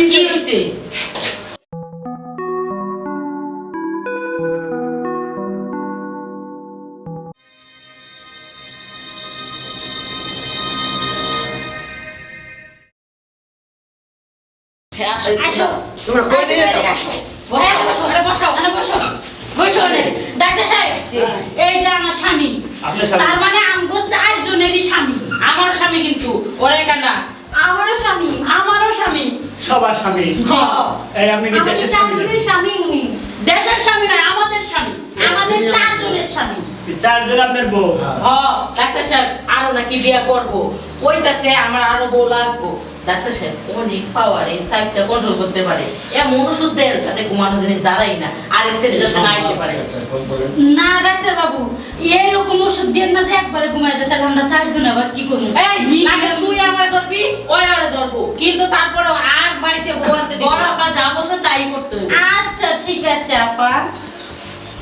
কি হয়েছে আসো। আসো তোমরা কই নিয়ে যাও? বসাও বসাও আরে বসাও আরে বসাও বসো নে ডাক্তার সাহেব এই যে আমার স্বামী স্বামী? তার মানে আমগো চারজনেরই স্বামী। আমারও স্বামী কিন্তু ওরে কান্না আমারও স্বামী আমারও স্বামী। সবার স্বামী। এই আপনি কি দেশের স্বামী? স্বামী। উনি দেশের স্বামী নয় আমাদের স্বামী। আমাদের চারজনের স্বামী। চারজন আপনার বউ? হ ডাক্তার সাহেব আরও নাকি বিয়া করব। কইতাছে আমার আরও বউ লাগবো। ডাক্তার সাহেব অনেক পাওয়ার এই সাইডটা কন্ট্রোল করতে পারে। এমন ওষুধ ঘুমানো জিনিস দাঁড়াই না আরেক যাতে না আইতে পারে। না ডাক্তার বাবু এইরকম ওষুধ দিয়ে না যে একবারে ঘুমায় যায় তাহলে আমরা চারজন আবার কি করব? এই তুই ধরবি ওই আরে ধরবো। কিন্তু তারপরে আর বাড়িতে বউ আনতে বড় আপা যা বলছে তাই করতে হবে। আচ্ছা ঠিক আছে আপা।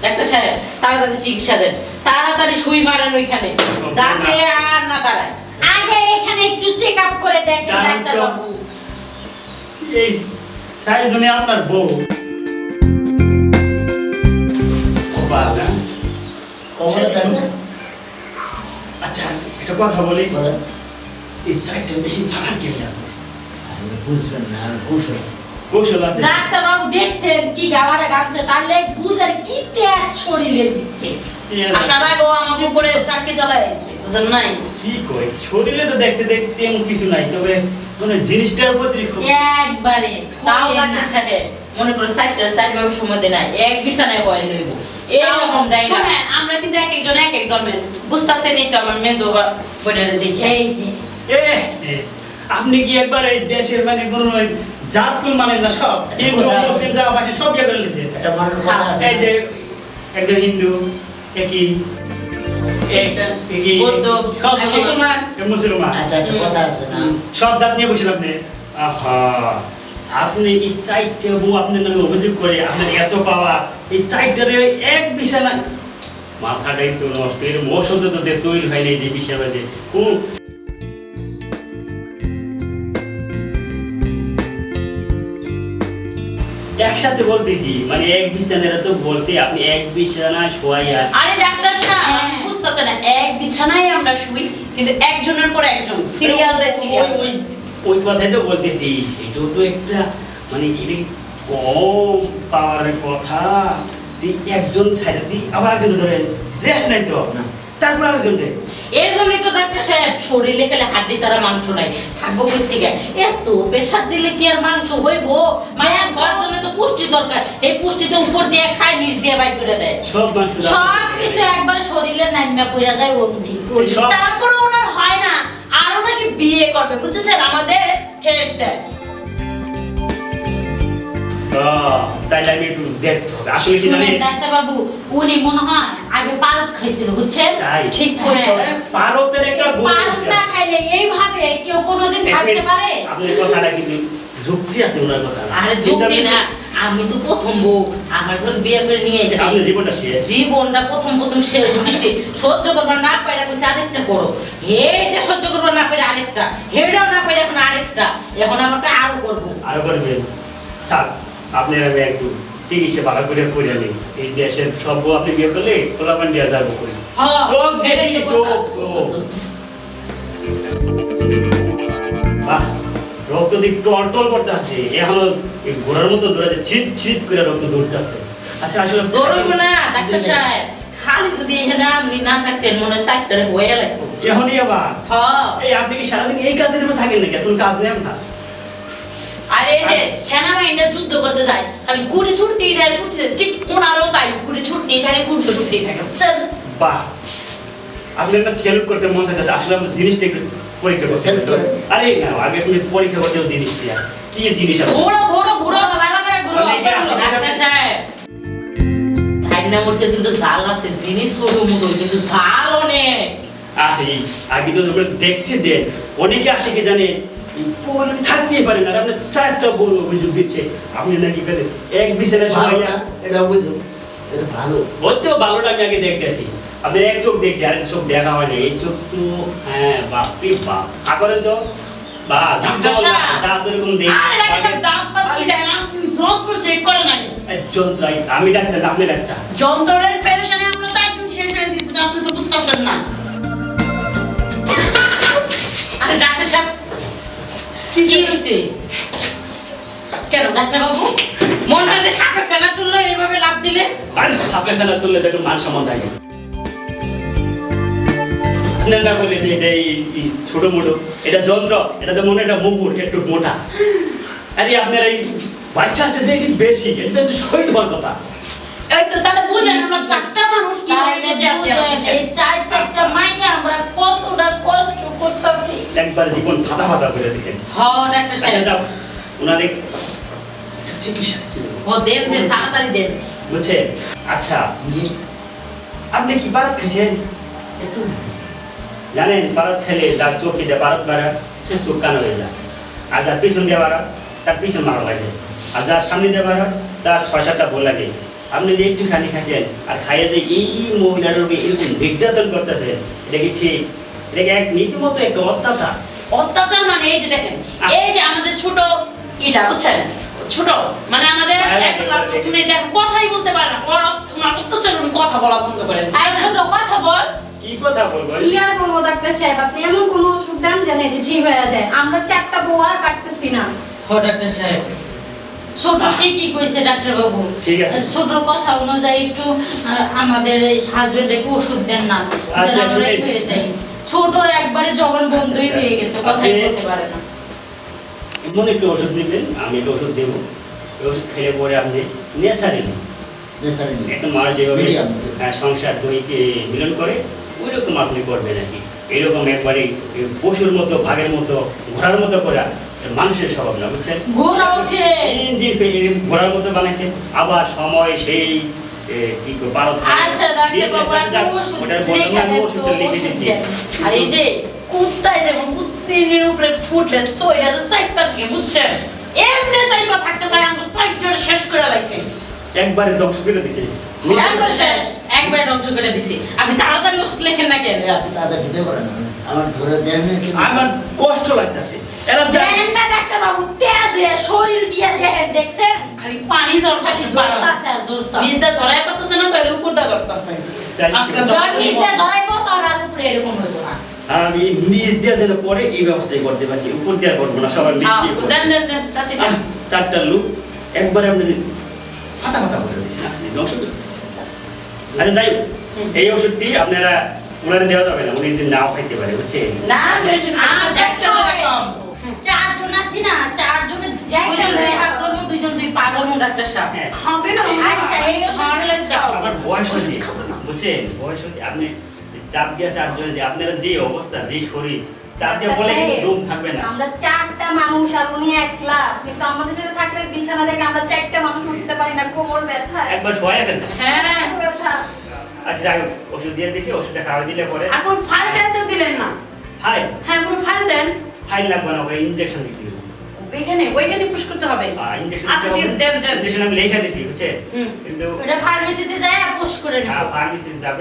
ডাক্তার সাহেব তাড়াতাড়ি চিকিৎসা দেন। তাড়াতাড়ি সুই মারেন ওইখানে যাতে আর না দাঁড়ায়। আগে এখানে একটু চেক আপ করে দেখেন ডাক্তার বাবু এই চারজনে আপনার বউ। না? আচ্ছা একটা কথা বলি। বলেন। এই সাইডটা বেশি ছাড়ার কে না। আরে বুঝবেন না, আর কৌশল আছে। কৌশল আছে। ডাক্তার বাবু দেখছেন কি গাওয়াটা গামছে তাহলে বুঝার কি তেজ শরীরের দিচ্ছে। কি আর- আসার আগে ও আমাকে উপরে চাকরি চালাই আছে বুঝেন নাই? কি কই শরীরে তো দেখতে দেখতে এমন কিছু নাই তবে মানে জিনিসটার প্রতি খুব একবারে তাও। ডাক্তার সাহেব মনে করে ভাবে সময় দেয় না এক বিছানায় বয় লইব। এরকম যায় না আমরা কিন্তু এক একজন এক এক ধর্মের। বুঝতেছেন এই তো আমার মেজো বা বোনেরা দেখে। এই যে এ, আপনি কি একবার এই দেশের মানে কোন জাত কোন মানেন না সব? হিন্দু মুসলিম যা পাশে সব বিয়ে করে নিয়েছে আছে। এই যে একজন হিন্দু একই সব আচ্ছা আছে জাত নিয়ে বসেন আপনি। আপনি এই সাইডটা বউ আপনার নামে অভিযোগ করে আপনার এত পাওয়া এই এক বিছানা মাথাটাই তো নষ্ট এর তো তৈরি হয় না এই যে যে কোন একসাথে বলতে কি মানে এক বিছানারা তো বলছে আপনি এক বিছানায় শোয়াইয়া আরে ডাক্তার সাহেব হ্যাঁ। বুঝতেছে না এক বিছানায় আমরা শুই কিন্তু একজনের পর একজন সিরিয়াল বাই সিরিয়াল ওই- কথাই তো বলতেছি সেটাও তো একটা মানে এটা কম পাওয়ারের কথা যে একজন ছাইড়া দিই আবার একজন ধরেন রেস্ট নাই তো না। তারপর আরেকজন রে এই জন্যই তো শরীরে খেলে হাড্ডি ছাড়া মাংস নাই থাকব কই এত প্রেশার দিলে কি আর মাংস হইব? মায়ের ঘর জন্য তো পুষ্টি দরকার। এই পুষ্টি তো উপর দিয়ে খায় নিচ দিয়ে বাইর করে দেয়। সব কিছু একবার শরীরে নামিয়া পড়া যায় সব- তারপরে ওনার হয় না। আরও নাকি বিয়ে করবে বুঝেছেন? আমাদের ঠেট দেয়। একটু দেখতে হবে আসলে কি জানি শুনেন ডাক্তার বাবু উনি মনে হয় আগে পারক খাইছিল বুঝছেন? ঠিক করে। ভারতের একটা বউ পারক না খাইলে এইভাবে কেউ কোনোদিন থাকতে পারে? আপনার কথাটা কিন্তু যুক্তি আছে ওনার কথা। আরে যুক্তি না আমি তো প্রথম বউ আমার যখন বিয়ে করে নিয়ে আপনার জীবনটা শেষ। জীবনটা প্রথম প্রথম শেষ দিতে সহ্য করবার না পাইরা কইছে আরেকটা করো। হেটা সহ্য করবার না পাইরা আরেকটা হেটাও না পাইরা এখন আরেকটা। এখন আমাকে আরও করব। আরও করবেন। স্যার আপনার আমি একটু চিকিৎসা ভালো করে করে নিই। এই দেশের সব আপনি বিয়ে করলে খোলাপান দেওয়া যাব করে হ্যাঁ, চোখ দেখি, চোখ, চোখ। বাহ রক্ত দিক করতে আছে এখনও এই ঘোড়ার মতো দৌড়াচ্ছে ছিট ছিট করে রক্ত দৌড়তেছে আচ্ছা আসলে দৌড়বো না ডাক্তার সাহেব। খালি যদি এখানে আপনি না থাকতেন মনে হয় সাইডটারে হয়ে লাগতো। এখনই আবার? হ্যাঁ। এই আপনি কি সারাদিন এই কাজের উপর থাকেন নাকি? এত কাজ নেই আপনার আর এই যে সেনাবাহিনীরা যুদ্ধ করতে যায় খালি গুলি ছুটতেই দেয় ছুটতে। ঠিক ওনারও তাই গুলি ছুটতেই থাকে গুলি ছুটতেই থাকে। বুঝছেন বাহ আপনি একটা সেলফ করতে মন চাইতেছে আসলে আপনার জিনিসটা একটু পরীক্ষা করতে আরে না আগে তুমি পরীক্ষা করতে জিনিস দিয়া কি জিনিস আছে? ঘোড়ো ঘোড়ো ঘোড়ো ভালো করে ঘোড়ো ডাক্তার সাহেব ঠান্ডা মরছে কিন্তু জাল আছে জিনিস ছোট মতো কিন্তু জাল অনেক। আরে আগে তো আমরা দেখতে দেন অনেকে আসে কি জানে পরে থাকতেই পারে না। আপনি চারটা বল অভিযোগ দিচ্ছে আপনি নাকি করে এক বিছানায় সবাই এটা বুঝুন এটা ভালো। বলতেও ভালোটা আমি আগে দেখতেছি। আপনার এক চোখ দেখছি আরেক চোখ দেখা হয়নি এই চোখ তো হ্যাঁ বাপরে বাপ। আ করেন তো? বা ডাক্তার দাঁত এরকম দেই আরে ডাক্তার সাহেব দাঁত পাত কি দেয় না? যন্ত্র চেক করে নাই এই যন্ত্র আমি ডাক্তার আপনি ডাক্তার। যন্ত্রের কেন ডাক্তার বাবু মনে হয় সাপে ফেলা তুললো এইভাবে লাভ দিলে? আর সাপে ফেলা তুললে তো একটু মান সম্মান থাকে। আপনার না বলে এটা এই এই ছোট মোটো। এটা যন্ত্র এটা তো মনে একটা মুকুর একটু মোটা। আরে আপনার এই বাচ্চা আছে যে বেশি? এটা তো শহীদ হওয়ার কথা। এই তো তাহলে বুঝেন আমরা চারটা এই চার চারটা মাইয়া আমরা কতটা কষ্ট করতেছি। একবার জীবন ফাটা ফাটা করে দিয়েছেন হ ডাক্তার সাহেব। যাও। ওনার চিকিৎসা ও দেন দেন তাড়াতাড়ি দেন। বুঝছেন আচ্ছা জি। আপনি কি একটু জানেন পারত খেলে তার চোখে দিয়ে পারত মারা সে চোখ কানো হয়ে যায়। আর যার পিছন দিয়ে তার পিছন মারা লাগে। আর যার সামনে দিয়ে তার ছয় সাতটা বল লাগে। আপনি যে একটুখানি খাইছেন আর খাইয়ে যে এই মহিলার উপরে এরকম নির্যাতন করতেছে এটা কি ঠিক? এটা কি এক নীতিমতো একটা অত্যাচার? অত্যাচার মানে এই যে দেখেন এই যে আমাদের ছোট এটা বুঝছেন? ছোট মানে আমাদের হ্যাঁ, এক ক্লাস উনি দেখেন কথাই বলতে পারে না ওর অত্যাচার উনি কথা বলা বন্ধ করে। আর ছোট কথা বল। কি কথা বলব? কি আর বলব ডাক্তার সাহেব আপনি এমন কোনো ওষুধ দেন যেন এটি ঠিক হয়ে যায়? আমরা চারটা বউ আর কাটতেছি না। হ ডাক্তার সাহেব। ছোট ঠিকই কইছে ডাক্তার বাবু? ছোট কথা অনুযায়ী একটু আমাদের এই হাজবেন্ডকে ওষুধ দেন না আচ্ছা, যেন আমরা হয়ে যাই। ছোটর একবারে জবান বন্ধই হয়ে গেছে কথাই আপনি- বলতে পারে না। এমন একটু ওষুধ দিবেন আমি একটা ওষুধ দেবো। ওষুধ খেলে পরে আপনি নেচারেলি একটা মার যেভাবে সংসার দইকে মিলন করে ওই রকম আপনি করবেন আর কি। এইরকম একবারে পশুর মতো ভাগের মতো ঘোড়ার মতো করা মানুষের স্বভাব না বুঝছেন? ঘোড়ার মতো বানাইছে। আবার সময় সেই কি বারো আচ্ছা ডাক্তার বাবু আপনি ওষুধ লেখা দেন তো ওষুধ দেন। আর এই যে কুত্তায় যেমন কুত্তিনের উপরে ফুটলে সইরা সাইপা থেকে বুঝছেন? এমনি সাইপা থাকতে চাই আমরা সাইপটা শেষ করে লাইছে। একবারে ধ্বংস করে দিছে। একবার শেষ একবারে ধ্বংস করে দিছি। আপনি তাড়াতাড়ি ওষুধ লেখেন না কেন? আপনি তাদের দিতে পারেন আমার ধরে দেন কি আমার কষ্ট লাগতেছে। এরা দেখেন না ডাক্তার বাবু তেজে শরীর দিয়ে দেখেন দেখছেন খালি পানি জল খালি জোরতাছে আর জোরতাছে বীজটা ধরাই পারতেছে না তাহলে উপর দা আজকে জ্বর নিচে ধরাইবো তোর আর উপরে এরকম হইব না আমি নিজ দিয়ে যেন পরে এই ব্যবস্থাই করতে পারছি উপর দিয়ে করব না সবার নিচ দিয়ে করব। দেন দেন দেন তাতে দেন। আহ, চারটার লোক একবারে আপনি ফাটা ফাটা করে দিচ্ছেন আপনি ধ্বংস করে আচ্ছা যাই এই ওষুধটি আপনারা ওনারা দেওয়া যাবে না উনি যদি নাও খাইতে পারে বুঝছেন না বেশি আর একটা কম না চারজনের যাইতে দুইজন হবে। দুই হাত ধরবো দুইজন দুই পা ধরবো ডাক্তার সাহেব। হ্যাঁ। হবে না আচ্ছা এই দাও আমার বয়স হয়েছে। বুঝছেন? বয়স হয়েছে। আপনি চাপ দিয়া চারজনে যে আপনারা যে অবস্থা যে শরীর চাপ দিয়ে বলে দম থাকবে না। আমরা চারটা মানুষ আর উনি একলা। কিন্তু আমাদের সাথে থাকলে বিছানা থেকে আমরা চারটা মানুষ উঠতে পারি না কোমর ব্যথা। একবার শোয়া গেল হ্যাঁ। ব্যথা। আচ্ছা যাই ওষুধ দিয়ে দিছি ওষুধটা খাওয়া দিলে পরে। তো দিলেন না? ফাইল? হ্যাঁ কোন ফাইল দেন? ফাইল লাগবে না ওই ইঞ্জেকশন দিতে। ওইখানে ওইখানে পুশ করতে হবে। আচ্ছা ঠিক আছে দেন দেন। ইঞ্জেকশন আমি লিখে দিছি বুঝছে কিন্তু ওটা ফার্মেসিতে যাই পুশ করে নেব।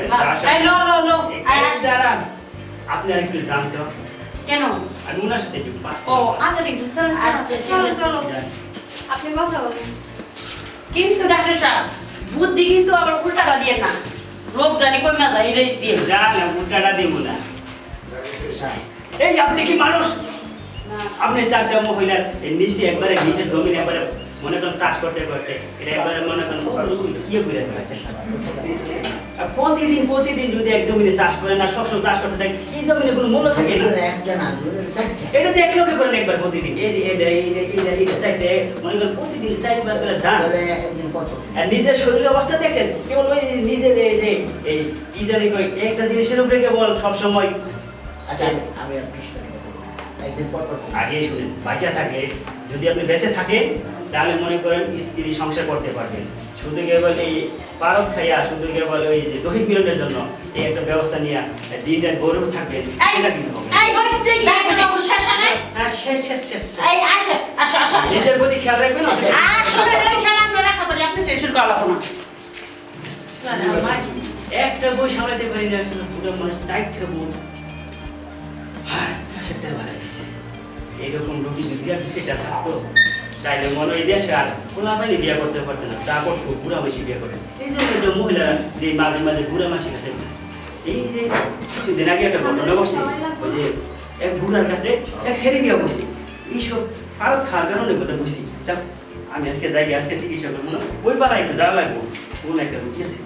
হ্যাঁ, যাওয়ার সময়- এই লো লো লো এই দাঁড়ান। আপনি আর একটু জানতে কেন? আমি ওনার সাথে একটু পাস ও আচ্ছা ঠিক আছে আচ্ছা, ঠিক চলো চলো আপনি কথা বলেন। কিন্তু ডাক্তার সাহেব বুদ্ধি কিন্তু আবার উল্টাটা দিয়ে না। রোগ জানি কই না যায় এটাই দিয়ে। না উল্টাটা দিব না এই আপনি কি মানুষ? আপনি চারটা মহিলার নিচে একবারে নিচের জমি একবারে মনে করেন চাষ করতে করতে এটা একবারে মনে করেন ইয়ে করে প্রতিদিন প্রতিদিন যদি এক জমিনে চাষ করে না সবসময় চাষ করতে থাকে এই জমিনে কোনো মূল্য থাকে না। এটা তো এক লোকে করেন একবার প্রতিদিন। এই যে এটা এইটা চারটে মনে করেন প্রতিদিন চারবার করে যান আর নিজের শরীরের অবস্থা দেখছেন কেবল ওই নিজের এই যে এই কি জানি একটা জিনিসের উপরে কেবল সবসময় আচ্ছা আমি আর আগে শুনেন বাচ্চা থাকলে যদি আপনি বেঁচে থাকেন তাহলে মনে করেন স্ত্রী সংসার করতে পারবেন শুধু কেবল এই পারদ খাইয়া শুধু কেবল ওই যে দৈহিক মিলনের জন্য এই একটা ব্যবস্থা নিয়ে দিনটা গৌরব থাকবেন এটা কিন্তু নিজের প্রতি খেয়াল রাখবেন একটা বই সামলাতে পারি না পুরো মানুষ চারটে বই হ্যাঁ সেটা ভালো এরকম রোগী যদি আর সেটা থাকতো। তাইলে মনে হয় দেশে আর খোলা পাইলে বিয়ে করতে পারতো না, চা করতো, বুড়া মাসি বিয়ে করে এই জন্য তো মহিলারা যে মাঝে মাঝে বুড়া মাসি কাছে এই যে কিছুদিন আগে একটা ঘটনা ঘটছে, ওই যে এক বুড়ার কাছে এক ছেলে বিয়ে বসে এইসব ভারত খাওয়ার কারণে কথা বুঝছি যাক, আমি আজকে যাই আজকে চিকিৎসা করব না। ওই পাড়ায় একটু যাওয়া লাগবো। কোন একটা রুগী আছে।